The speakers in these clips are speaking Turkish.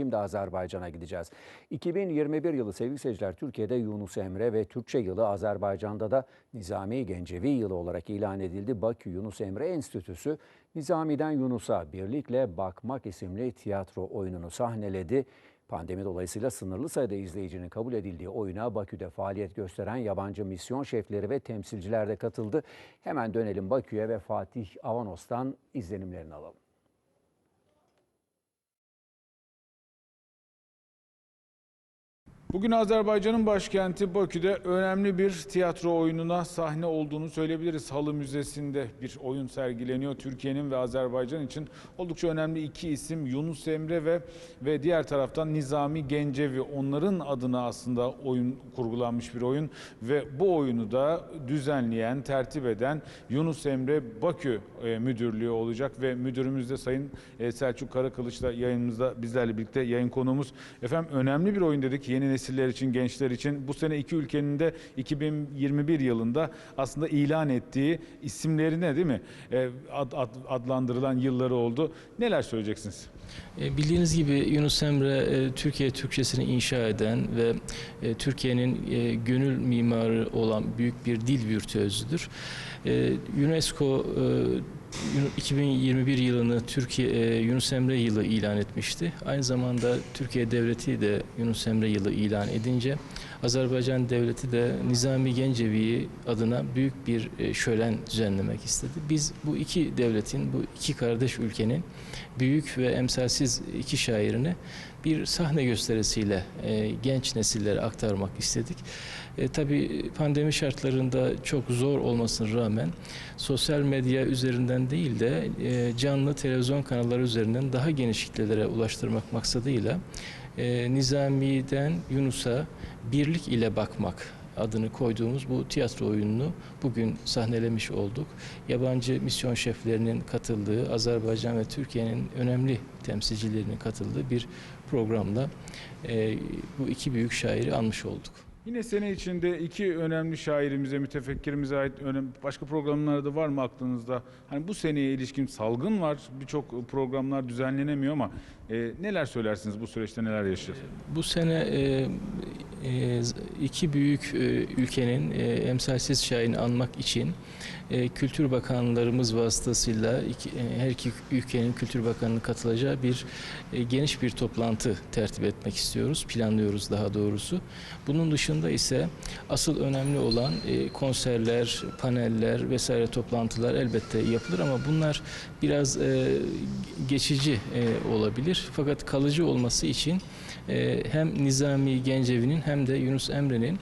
Şimdi Azerbaycan'a gideceğiz. 2021 yılı sevgili seyirciler Türkiye'de Yunus Emre ve Türkçe yılı Azerbaycan'da da Nizami Gencevi yılı olarak ilan edildi. Bakü Yunus Emre Enstitüsü Nizami'den Yunus'a Birlikle Bakmak isimli tiyatro oyununu sahneledi. Pandemi dolayısıyla sınırlı sayıda izleyicinin kabul edildiği oyuna Bakü'de faaliyet gösteren yabancı misyon şefleri ve temsilciler de katıldı. Hemen dönelim Bakü'ye ve Fatih Avanos'tan izlenimlerini alalım. Bugün Azerbaycan'ın başkenti Bakü'de önemli bir tiyatro oyununa sahne olduğunu söyleyebiliriz. Halı Müzesi'nde bir oyun sergileniyor. Türkiye'nin ve Azerbaycan için oldukça önemli iki isim Yunus Emre ve ve diğer taraftan Nizami Gencevi. Onların adına aslında oyun kurgulanmış bir oyun ve bu oyunu da düzenleyen, tertip eden Yunus Emre Bakü e, Müdürlüğü olacak ve müdürümüz de Sayın e, Selçuk Karakılıç'la yayınımızda bizlerle birlikte yayın konuğumuz. Efendim önemli bir oyun dedik yeni nesiller için, gençler için. Bu sene iki ülkenin de 2021 yılında aslında ilan ettiği isimlerine değil mi e, ad, ad- adlandırılan yılları oldu. Neler söyleyeceksiniz? E, Bildiğiniz gibi Yunus Emre e, Türkiye Türkçesini inşa eden ve Türkiye'nin gönül mimarı olan büyük bir dil virtüözüdür. UNESCO 2021 yılını Türkiye e, Yunus Emre yılı ilan etmişti. Aynı zamanda Türkiye Devleti de Yunus Emre yılı ilan edince Azerbaycan Devleti de Nizami Gencevi adına büyük bir e, şölen düzenlemek istedi. Biz bu iki devletin, bu iki kardeş ülkenin büyük ve emsalsiz iki şairini bir sahne gösterisiyle e, genç nesillere aktarmak istedik. E, tabii pandemi şartlarında çok zor olmasına rağmen sosyal medya üzerinden değil de e, canlı televizyon kanalları üzerinden daha geniş kitlelere ulaştırmak maksadıyla e, Nizami'den Yunus'a birlik ile bakmak adını koyduğumuz bu tiyatro oyununu bugün sahnelemiş olduk. Yabancı misyon şeflerinin katıldığı, Azerbaycan ve Türkiye'nin önemli temsilcilerinin katıldığı bir programla e, bu iki büyük şairi anmış olduk. Yine sene içinde iki önemli şairimize, mütefekkirimize ait önemli başka programlar da var mı aklınızda? Hani bu seneye ilişkin salgın var. Birçok programlar düzenlenemiyor ama e, neler söylersiniz bu süreçte neler yaşayacağız? Bu sene e, iki büyük e, ülkenin e, emsalsiz şairini anmak için e, Kültür Bakanlarımız vasıtasıyla e, her iki ülkenin Kültür Bakanı'nın katılacağı bir e, geniş bir toplantı tertip etmek istiyoruz, planlıyoruz daha doğrusu. Bunun dışında ise asıl önemli olan e, konserler, paneller vesaire toplantılar elbette yapılır ama bunlar biraz e, geçici e, olabilir. Fakat kalıcı olması için e, hem Nizami Gencevi'nin hem de Yunus Emre'nin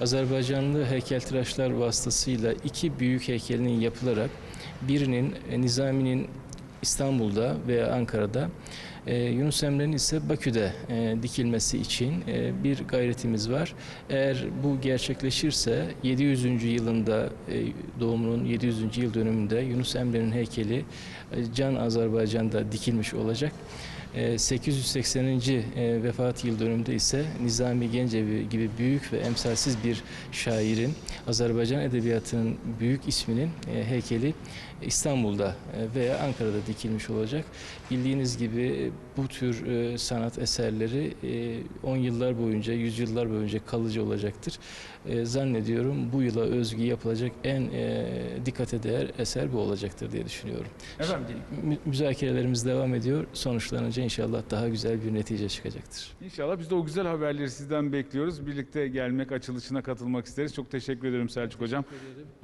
Azerbaycanlı heykeltıraşlar vasıtasıyla iki büyük heykelinin yapılarak birinin e, Nizami'nin İstanbul'da veya Ankara'da e, Yunus Emre'nin ise Bakü'de e, dikilmesi için e, bir gayretimiz var. Eğer bu gerçekleşirse 700. yılında e, doğumunun 700. yıl dönümünde Yunus Emre'nin heykeli e, Can Azerbaycan'da dikilmiş olacak. E, 880. e, vefat yıl dönümünde ise Nizami Gencevi gibi büyük ve emsalsiz bir şairin Azerbaycan edebiyatının büyük isminin e, heykeli İstanbul'da e, veya Ankara'da dikilmiş olacak. Bildiğiniz gibi e, bu tür e, sanat eserleri 10 yıllar boyunca, yüzyıllar boyunca kalıcı olacaktır. E, Zannediyorum bu yıla özgü yapılacak en e, dikkate değer eser bu olacaktır diye düşünüyorum. Efendim? Müzakerelerimiz devam ediyor. Sonuçlanınca inşallah daha güzel bir netice çıkacaktır. İnşallah biz de o güzel haberleri sizden bekliyoruz. Birlikte gelmek, açılışına katılmak isteriz. Çok teşekkür ederim Selçuk Hocam.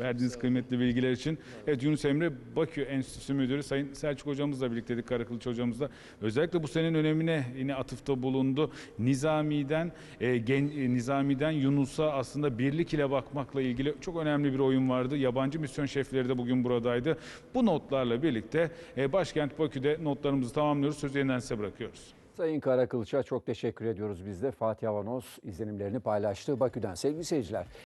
Verdiğiniz kıymetli bilgiler için. Evet Yunus Emre Bakü Enstitüsü Müdürü Sayın Selçuk Hocamızla birlikteydik, Karakılıç Hocamızla. Özellikle bu senenin önemine yine atıfta bulundu. Nizami'den, e, gen, e, Nizami'den Yunus'a aslında birlik ile bakmakla ilgili çok önemli bir oyun vardı. Yabancı misyon şefleri de bugün buradaydı. Bu notlarla birlikte e, başkent Bakü'de notlarımızı tamamlıyoruz. Sözü yeniden size bırakıyoruz. Sayın Karakılıç'a çok teşekkür ediyoruz biz de. Fatih Avanos izlenimlerini paylaştı Bakü'den. Sevgili seyirciler,